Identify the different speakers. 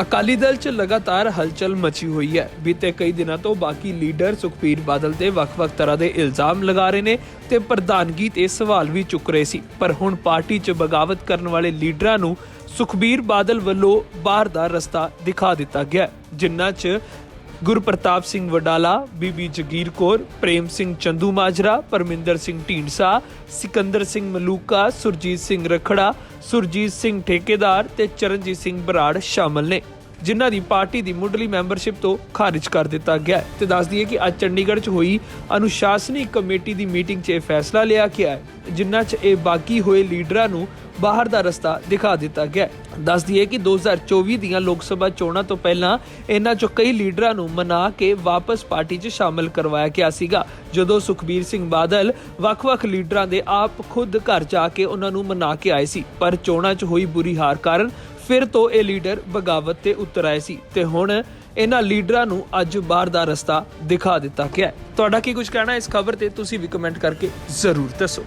Speaker 1: ਅਕਾਲੀ ਦਲ 'ਚ ਲਗਾਤਾਰ ਹਲਚਲ ਮਚੀ ਹੋਈ ਹੈ। ਬੀਤੇ ਕਈ ਦਿਨਾਂ ਤੋਂ ਬਾਕੀ ਲੀਡਰ ਸੁਖਬੀਰ ਬਾਦਲ ਤੇ ਵੱਖ-ਵੱਖ ਤਰ੍ਹਾਂ ਦੇ ਇਲਜ਼ਾਮ ਲਗਾ ਰਹੇ ਨੇ ਤੇ ਪ੍ਰਧਾਨਗੀ ਤੇ ਸਵਾਲ ਵੀ ਚੁੱਕ ਰਹੇ ਸੀ। ਪਰ ਹੁਣ ਪਾਰਟੀ 'ਚ ਬਗਾਵਤ ਕਰਨ ਵਾਲੇ ਲੀਡਰਾਂ ਨੂੰ ਸੁਖਬੀਰ ਬਾਦਲ ਵੱਲੋਂ ਬਾਹਰ ਦਾ ਰਸਤਾ ਦਿਖਾ ਦਿੱਤਾ ਗਿਆ ਹੈ, ਜਿਨ੍ਹਾਂ 'ਚ ਗੁਰਪ੍ਰਤਾਪ ਸਿੰਘ ਵਡਾਲਾ, ਬੀਬੀ ਜਗੀਰ ਕੌਰ, ਪ੍ਰੇਮ ਸਿੰਘ ਚੰਦੂ ਮਾਜਰਾ, ਪਰਮਿੰਦਰ ਸਿੰਘ ਢੀਂਡਸਾ, ਸਿਕੰਦਰ ਸਿੰਘ ਮਲੂਕਾ, ਸੁਰਜੀਤ ਸਿੰਘ ਰਖੜਾ, ਸੁਰਜੀਤ ਸਿੰਘ ਠੇਕੇਦਾਰ ਤੇ ਚਰਨਜੀਤ ਸਿੰਘ ਬਰਾੜ ਸ਼ਾਮਲ ਨੇ। ਜਿਨ੍ਹਾਂ ਦੀ ਪਾਰਟੀ ਦੀ ਮੁੱਢਲੀ ਮੈਂਬਰਸ਼ਿਪ ਤੋਂ ਖਾਰਿਜ ਕਰ ਦਿੱਤਾ ਗਿਆ ਹੈ ਤੇ ਦੱਸ ਦਈਏ ਕਿ ਅੱਜ ਚੰਡੀਗੜ੍ਹ 'ਚ ਹੋਈ ਅਨੁਸ਼ਾਸਨੀ ਕਮੇਟੀ ਦੀ ਮੀਟਿੰਗ 'ਚ ਇਹ ਫੈਸਲਾ ਲਿਆ ਗਿਆ ਹੈ, ਜਿਨ੍ਹਾਂ 'ਚ ਇਹ ਬਾਕੀ ਹੋਏ ਲੀਡਰਾਂ ਨੂੰ ਬਾਹਰ ਦਾ ਰਸਤਾ ਦਿਖਾ ਦਿੱਤਾ ਗਿਆ ਦੱਸ ਦਈਏ ਕਿ 2024 ਦੀਆਂ ਲੋਕ ਸਭਾ ਚੋਣਾਂ ਤੋਂ ਪਹਿਲਾਂ ਇਹਨਾਂ 'ਚੋਂ ਕਈ ਲੀਡਰਾਂ ਨੂੰ ਮਨਾ ਕੇ ਵਾਪਸ ਪਾਰਟੀ 'ਚ ਸ਼ਾਮਲ ਕਰਵਾਇਆ ਗਿਆ ਸੀਗਾ, ਜਦੋਂ ਸੁਖਬੀਰ ਸਿੰਘ ਬਾਦਲ ਵੱਖ-ਵੱਖ ਲੀਡਰਾਂ ਦੇ ਆਪ ਖੁਦ ਘਰ ਜਾ ਕੇ ਉਹਨਾਂ ਨੂੰ ਮਨਾ ਕੇ ਆਏ ਸੀ। ਪਰ ਚੋਣਾਂ 'ਚ ਹੋਈ ਬੁਰੀ ਹਾਰ ਕਾਰਨ ਫਿਰ ਤੋਂ ਇਹ ਲੀਡਰ ਬਗਾਵਤ ਤੇ ਉਤਰ ਆਏ ਸੀ ਤੇ ਹੁਣ ਇਹਨਾਂ ਲੀਡਰਾਂ ਨੂੰ ਅੱਜ ਬਾਹਰ ਦਾ ਰਸਤਾ ਦਿਖਾ ਦਿੱਤਾ ਗਿਆ ਤੁਹਾਡਾ ਕੀ ਕੁਝ ਕਹਿਣਾ ਇਸ ਖਬਰ ਤੇ ਤੁਸੀਂ ਵੀ ਕਮੈਂਟ ਕਰਕੇ ਜ਼ਰੂਰ ਦੱਸੋ।